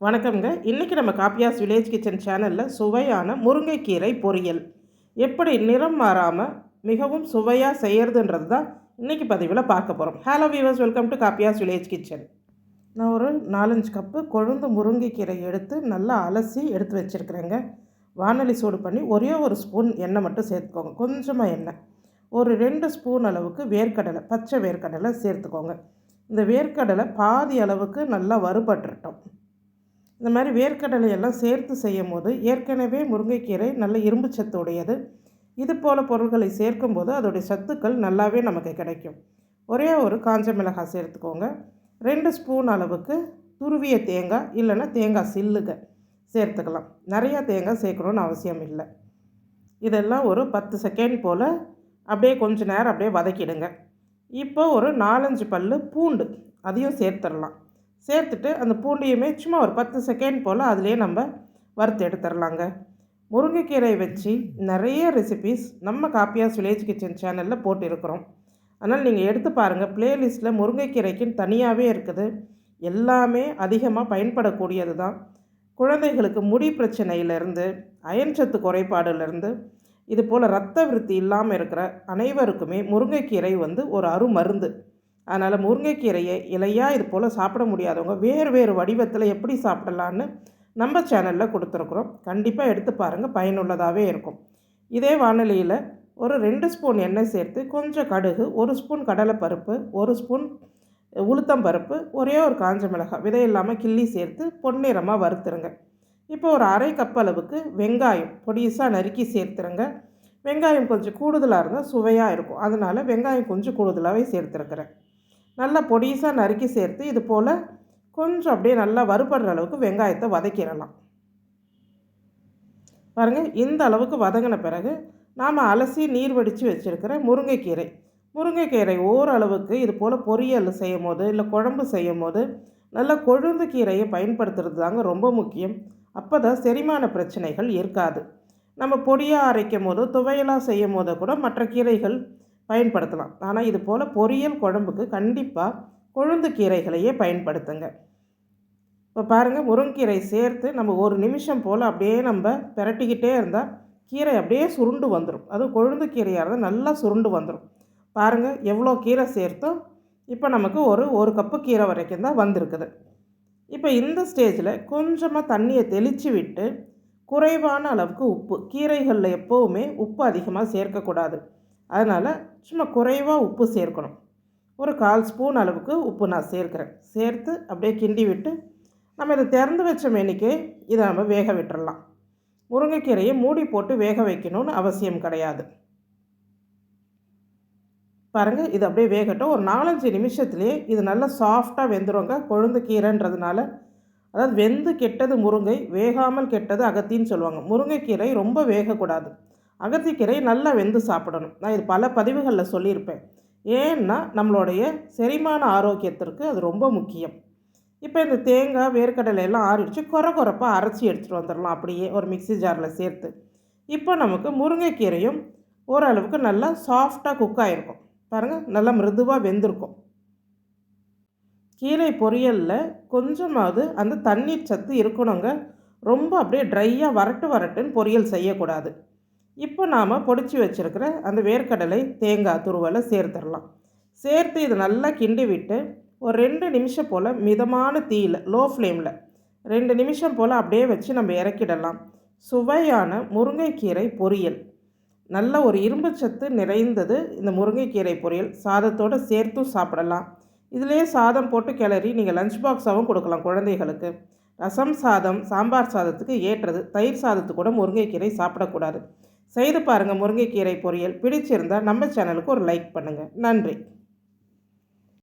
வணக்கம்ங்க. இன்றைக்கி நம்ம காப்பியாஸ் வில்லேஜ் கிச்சன் சேனலில் சுவையான முருங்கைக்கீரை பொரியல். எப்படி நிறம் மாறாமல் மிகவும் சுவையாக செய்கிறதுன்றது தான் இன்றைக்கி பதிவில் பார்க்க போகிறோம் hello viewers welcome to Kappiya's village kitchen. நான் ஒரு நாலஞ்சு கப்பு கொழுந்து முருங்கைக்கீரை எடுத்து நல்லா அலசி எடுத்து வச்சுருக்குறேங்க. வானொலி சூடு பண்ணி ஒரே ஒரு ஸ்பூன் எண்ணெய் மட்டும் சேர்த்துக்கோங்க. கொஞ்சமாக எண்ணெய். ஒரு ரெண்டு ஸ்பூன் அளவுக்கு வேர்க்கடலை பச்சை வேர்க்கடலை சேர்த்துக்கோங்க. இந்த வேர்க்கடலை பாதி அளவுக்கு நல்லா வறுபட்டுட்டோம் இந்த மாதிரி வேர்க்கடலை எல்லாம் சேர்த்து செய்யும் போது ஏற்கனவே முருங்கைக்கீரை நல்ல இரும்பு சத்து உடையது. இது போல் பொருட்களை சேர்க்கும்போது அதோடைய சத்துக்கள் நல்லாவே நமக்கு கிடைக்கும். ஒரே ஒரு காஞ்ச மிளகாய் சேர்த்துக்கோங்க. ரெண்டு ஸ்பூன் அளவுக்கு துருவிய தேங்காய் இல்லைன்னா தேங்காய் சில்லுக சேர்த்துக்கலாம். நிறையா தேங்காய் சேர்க்கணுன்னு அவசியம் இல்லை. இதெல்லாம் ஒரு பத்து செகண்ட் போல் அப்படியே கொஞ்ச நேரம் அப்படியே வதக்கிடுங்க. இப்போ ஒரு நாலஞ்சு பல் பூண்டு அதையும் சேர்த்துடலாம். சேர்த்துட்டு அந்த பூண்டையுமே சும்மா ஒரு பத்து செகண்ட் போல் அதிலே நம்ம வறுத்து எடுத்துடலாங்க முருங்கைக்கீரை வச்சு நிறைய ரெசிபீஸ் நம்ம காப்பியாஸ் வில்லேஜ் கிச்சன் சேனலில் போட்டிருக்கிறோம். அதனால் நீங்கள் எடுத்து பாருங்கள் ப்ளேலிஸ்ட்டில் முருங்கைக்கீரைக்குன்னு தனியாகவே இருக்குது. எல்லாமே அதிகமாக பயன்படக்கூடியது தான். குழந்தைகளுக்கு முடி பிரச்சனையிலேருந்து அயன் சத்து குறைபாடுலேருந்து இது போல் ரத்த விருத்தி இல்லாமல் இருக்கிற அனைவருக்குமே முருங்கைக்கீரை வந்து ஒரு அருமருந்து. அதனால் முருங்கைக்கீரையை இலையாக இது போல் சாப்பிட முடியாதவங்க வேறு வேறு வடிவத்தில் எப்படி சாப்பிடலான்னு நம்ம சேனலில் கொடுத்துருக்குறோம். கண்டிப்பாக எடுத்து பாருங்கள் பயனுள்ளதாகவே இருக்கும். இதே வானொலியில் ஒரு ரெண்டு ஸ்பூன் எண்ணெய் சேர்த்து கொஞ்சம் கடுகு ஒரு ஸ்பூன் கடலைப்பருப்பு ஒரு ஸ்பூன் உளுத்தம் பருப்பு ஒரே ஒரு காஞ்ச மிளகாய் விதை இல்லாமல் கிள்ளி சேர்த்து பொன்னிறமாக வறுத்துருங்க. இப்போ ஒரு அரை கப் அளவுக்கு வெங்காயம் பொடிசாக நறுக்கி சேர்த்துருங்க. வெங்காயம் கொஞ்சம் கூடுதலாக இருந்தால் சுவையாக இருக்கும். அதனால் வெங்காயம் கொஞ்சம் கூடுதலாகவே சேர்த்துருக்குறேன். நல்லா பொடிசாக நறுக்கி சேர்த்து இது போல் கொஞ்சம் அப்படியே நல்லா வறுபடுற அளவுக்கு வெங்காயத்தை வதக்கிடலாம். பாருங்கள் இந்த அளவுக்கு வதங்கின பிறகு நாம் அலசி நீர் வடித்து வச்சுருக்கிற முருங்கைக்கீரை. முருங்கைக்கீரை ஓரளவுக்கு இது போல் பொரியல் செய்யும் போது இல்லை குழம்பு செய்யும் போது நல்ல கொழுந்து கீரையை பயன்படுத்துறது தாங்க ரொம்ப முக்கியம். அப்போ தான் செரிமான பிரச்சனைகள் இருக்காது. நம்ம பொடியாக அரைக்கும் போதோ துவையலாக செய்யும் போதோ கூட மற்ற கீரைகள் பயன்படுத்தலாம். ஆனால் இது போல் பொரியல் குழம்புக்கு கண்டிப்பாக கொழுந்து கீரைகளையே பயன்படுத்துங்க. இப்போ பாருங்கள் முருங்கீரை சேர்த்து நம்ம ஒரு நிமிஷம் போல் அப்படியே நம்ம பிரட்டிக்கிட்டே இருந்தால் கீரை அப்படியே சுருண்டு வந்துடும் அதுவும் கொழுந்து கீரையாக இருந்தால் நல்லா சுருண்டு வந்துடும் பாருங்கள் எவ்வளோ கீரை சேர்த்தோம். இப்போ நமக்கு ஒரு ஒரு கப்பு கீரை வரைக்கும் தான் வந்திருக்குது. இப்போ இந்த ஸ்டேஜில் கொஞ்சமாக தண்ணியை தெளித்து விட்டு குறைவான அளவுக்கு உப்பு. கீரைகளில் எப்போவுமே உப்பு அதிகமாக சேர்க்கக்கூடாது. அதனால் சும்மா குறைவாக உப்பு சேர்க்கணும். ஒரு கால் ஸ்பூன் அளவுக்கு உப்பு நான் சேர்க்குறேன். சேர்த்து அப்படியே கிண்டி விட்டு நம்ம இதை திறந்து வச்ச மேனிக்கே இதை நம்ம வேக விட்டுறலாம். முருங்கைக்கீரையை மூடி போட்டு வேக வைக்கணும்னு அவசியம் கிடையாது. பாருங்கள் இது அப்படியே வேகட்டும். ஒரு நாலஞ்சு நிமிஷத்துலேயே இது நல்லா சாஃப்டாக வெந்துருங்க. கொழுந்து கீரைன்றதுனால அதாவது வெந்து கெட்டது முருங்கை வேகாமல் கெட்டது அகத்தின்னு சொல்லுவாங்க. முருங்கைக்கீரை ரொம்ப வேகக்கூடாது. அகத்திக்கீரை நல்லா வெந்து சாப்பிடணும். நான் இது பல பதிவுகளில் சொல்லியிருப்பேன். ஏன்னா நம்மளுடைய செரிமான ஆரோக்கியத்திற்கு அது ரொம்ப முக்கியம். இப்போ இந்த தேங்காய் வேர்க்கடலை எல்லாம் ஆறிடுச்சு. குறை குறைப்பாக அரைச்சி எடுத்துகிட்டு வந்துடலாம். அப்படியே ஒரு மிக்சி ஜாரில் சேர்த்து. இப்போ நமக்கு முருங்கைக்கீரையும் ஓரளவுக்கு நல்லா சாஃப்டாக குக் ஆகிருக்கும் பாருங்கள் நல்லா மிருதுவாக வெந்திருக்கும். கீரை பொரியலில் கொஞ்சமாவது அந்த தண்ணீர் சத்து இருக்கணுங்க. ரொம்ப அப்படியே ட்ரையாக வரட்டு வரட்டுன்னு பொரியல் செய்யக்கூடாது. இப்போ நாம் பொடிச்சு வச்சுருக்கிற அந்த வேர்க்கடலை தேங்காய் துருவலை சேர்த்துடலாம். சேர்த்து இது நல்லா கிண்டி விட்டு ஒரு ரெண்டு நிமிஷம் போல் மிதமான தீயில் லோ ஃப்ளேமில் ரெண்டு நிமிஷம் போல் அப்படியே வச்சு நம்ம இறக்கிடலாம். சுவையான முருங்கைக்கீரை பொரியல். நல்ல ஒரு இரும்பு சத்து நிறைந்தது இந்த முருங்கைக்கீரை பொரியல். சாதத்தோடு சேர்த்தும் சாப்பிடலாம். இதிலே சாதம் போட்டு கிளறி நீங்கள் லஞ்ச் பாக்ஸாகவும் கொடுக்கலாம் குழந்தைகளுக்கு. ரசம் சாதம் சாம்பார் சாதத்துக்கு ஏற்றது. தயிர் சாதத்துக்கு கூட முருங்கைக்கீரை சாப்பிடக்கூடாது. செய்து பாருங்கள் முருங்கைக்கீரை பொரியல். பிடிச்சிருந்தால் நம்ம சேனலுக்கு ஒரு லைக் பண்ணுங்கள் நன்றி.